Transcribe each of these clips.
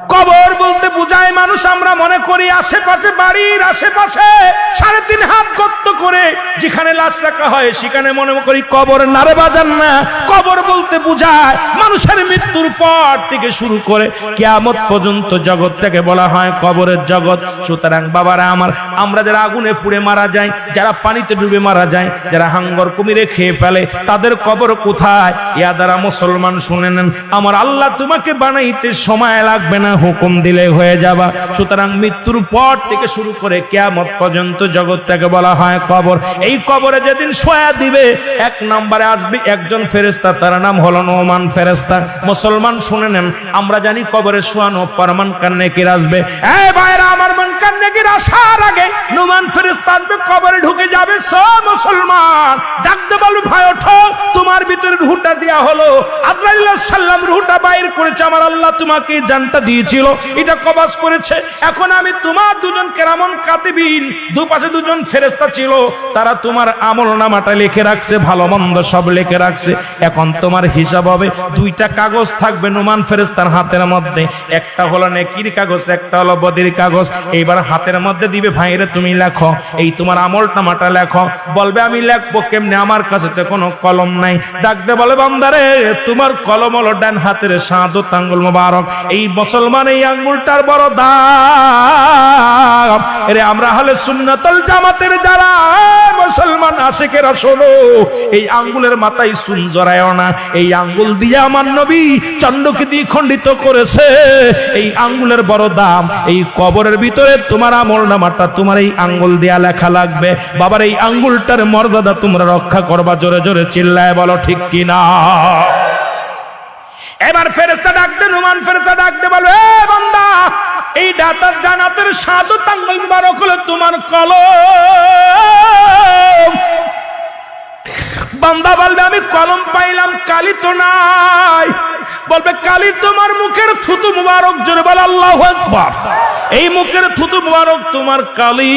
কবর বলতে বুঝায় মানুষ, আমরা মনে করি আশেপাশে, বাড়ির আশেপাশে সাড়ে তিন হাত গর্ত করে যেখানে লাশ রাখা হয়, সেখানে মনে করি কবর নারে বাজান না। কবর বলতে বুঝায় মানুষের মৃত্যুর পর থেকে শুরু করে কিয়ামত পর্যন্ত জগৎ থেকে বলা হয় কবরের জগৎ। সুতরাং বাবারা আমার, আমরা যারা আগুনে পুড়ে মারা যায় যারা পানিতে ডুবে মারা যায় যারা হাঙ্গর কুমিরে খেয়ে ফেলে, তাদের কবর কোথায়? ইয়া দ্বারা মুসলমান শুনে নেন, আমার আল্লাহ তোমাকে বানাইতে সময় লাগবে না, হুকুম দিলে হয়ে যাবা। সুতরাং মৃত্যুর পর থেকে শুরু করে কেয়ামত পর্যন্ত জগৎটাকে বলা হয় কবর। এই কবরে যেদিন সোয়া দিবে, এক নম্বরে আসবে একজন ফেরেস্তা তার নাম হলো নোমান ফেরেস্তা মুসলমান শুনে নেন, আমরা জানি কবরে শোয়ানো পরমান কান্নেকির আসবে। এই ভাইরা আমার মন আসার আগে নোমান ফেরেস্তা আসবে, কবরে ঢুকে যাবে। সব মুসলমান ডাকতে বলবে ভাই, ওঠো। তোমার ভিতরে রুহটা দেয়া হলো। আদরাইল্লাহ সাল্লাম রুহটা বাইর করেছে। আমার আল্লাহ তোমাকে জানটা দিয়েছিল। এটা কবাস করেছে। এখন আমি তোমার দুজন কেরামন কাতিবিন, দুপাশে দুজন ফেরেস্তা ছিল। তারা তোমার আমল নামাটা লিখে রাখছে, ভালো মন্দ সব লিখে রাখছে। এখন তোমার হিসাব হবে, দুইটা কাগজ থাকবে নুমান ফেরেস্তার হাতের মধ্যে। একটা হলো নেকির কাগজ, একটা হলো বদির কাগজ। এইবার হাতের মধ্যে দিবে, ভাইরে তুমি লেখো, এই তোমার আমল নামাটা লেখো। বলবে, আমি লেখবো কেমনে? আমার কাছে তো কোনো কলম নাই। ডাকতে বলে, বান্দারে, তোমার কলম হলো ডান হাতের সাদত আঙ্গুল মোবারক। এই মুসলমান এই আঙ্গুলটার বড় দাম। এরে, আমরা হলে সুন্নাতল জামাতের যারা মুসলমান, আশেকেরা, শোনো, এই আঙ্গুলের মাথায় সুন জড়ায় না। এই আঙ্গুল দিয়ে আমার নবী চন্ডকে দিয়ে খণ্ডিত করেছে। এই আঙ্গুলের বড় দাম, এই কবরের ভিতরে তোমার আমল নামাটা, তোমার এই আঙ্গুল দিয়া লেখা লাগবে। বাবার এই আঙ্গুলটার মর্যাদা তোমরা রক্ষা করবা, জোরে জোরে চিল্লায় বলো, ঠিক কিনা? এবার ফেরেস্তা ডাকতে নুমান ফেরেস্তা ডাকতে বলো, এ বান্দা, এই ডাতার জানাতের সাধু তাঙ্গল মুবারক হলো তোমার কলম। বান্দা বলবে, আমি কলম পাইলাম, কালি তো নাই। বলবে, কালি তোমার মুখের থুতু মুবারক, জোরে বলে, আল্লাহ আকবার। এই মুখের থুতু মুবারক তোমার কালি।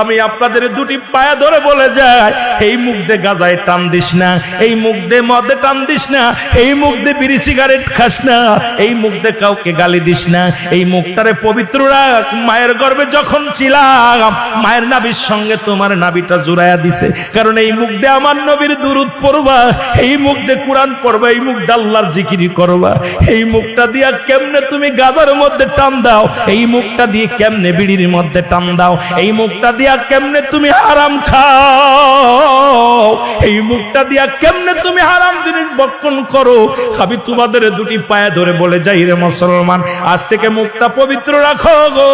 আমি আপনাদের দুটি পায়া ধরে বলে যাই, এই মুখ দিয়ে গাজায় টান দিস না, এই মুখ দিয়ে মদে টান দিস না, এই মুখ দিয়ে বিড়ি সিগারেট খাস না, এই মুখ দিয়ে কাউকে গালি দিস না। এই মুখটারে পবিত্র রাখ, মায়ের গর্ভে যখন ছিলাম, মায়ের নাবির সঙ্গে তোমার নাবিটা জুড়াইয়া দিছে। কারণ এই মুখ দিয়ে আমার নবীর দুরুদ পড়বা, এই মুখ দিয়ে কোরআন পড়বা, এই মুখ দিয়ে আল্লাহর জিকিরি করবা। এই মুখটা দিয়া কেমনে তুমি গাদার মধ্যে টান দাও। এই মুখটা দিয়ে কেমনে বিড়ির মধ্যে টান দাও? এই মুখটা দিয়া কেমনে তুমি হারাম খাও? এই মুখটা দিয়া কেমনে তুমি হারাম জিনিস বক্ষণ করো? আমি তোমাদের দুটি পায়ে ধরে বলে যাই রে মুসলমান, আজ থেকে মুখটা পবিত্র রাখো গো।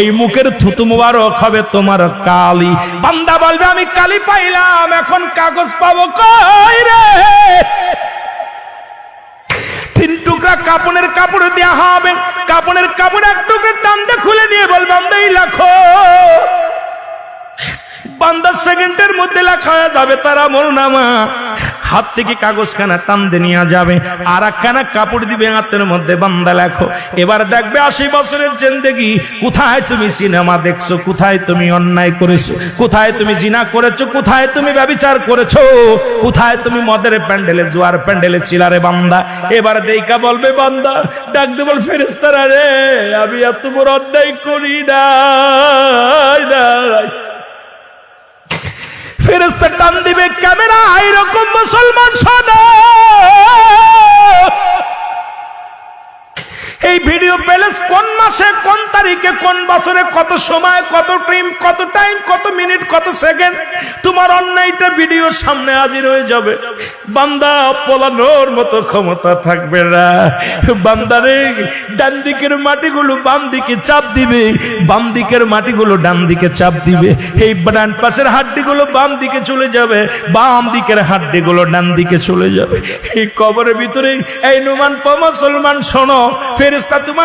এই মুখের থুতু মুবারক হবে তোমার কালি। বান্দা বলবে, আমি কালি পাইলাম, এখন কাগজ পাবো কই রে? তিন টুকরা কাপড়ের কাপড় দেওয়া হবে। কাপড়ের কাপড় এক টুকরা টানতে খুলে দিয়ে বল দেই লাখো। বান্দা সেকেন্ডের মধ্যে লেখা যাবে, তারা মরুনামা হাত থেকে কাগজ খানা টানতে নিয়ে যাবে আর একখানা কাপড় দিবে হাতের মধ্যে, বান্দা লেখো। এবার দেখবে আশি বছরের জেন্দেগি, কোথায় তুমি সিনেমা দেখছ, কোথায় তুমি অন্যায় করেছ, কোথায় তুমি জিনা করেছ, কোথায় তুমি ব্যবিচার করেছ, কোথায় তুমি মদের প্যান্ডেলে, জোয়ার প্যান্ডেলে চিলারে বান্দা। এবার দেইকা বলবে, বান্দা ডাকতে বল ফেরেস্তারা রে, আমি এত বড় অন্যায় করি না। ফেরেস্তা দিবে ক্যামেরা এরকম মুসলমান শোনো এই ভিডিও প্যালেস কোন মাসে, কোন তারিখে, কোন বছরে, কত সময়, কত টাইম কত টাইম কত কত সেকেন্ড? তোমার অন্যায়টা ভিডিও সামনে হাজির হয়ে যাবে। বান্দা পোলানোর মতো ক্ষমতা থাকবে না। বান্দারে ডান দিকের মাটিগুলো বাম দিকে চাপ দিবে। বাম দিকের মাটিগুলো ডান দিকে চাপ দিবে। এই ডান পাশের হাড্ডিগুলো বাম দিকে চলে যাবে। বাম দিকের হাড্ডিগুলো ডান দিকে চলে যাবে। এই কবরের ভিতরে, এই নুমান মুসলমান শোনো ফেরেস্তা তোমার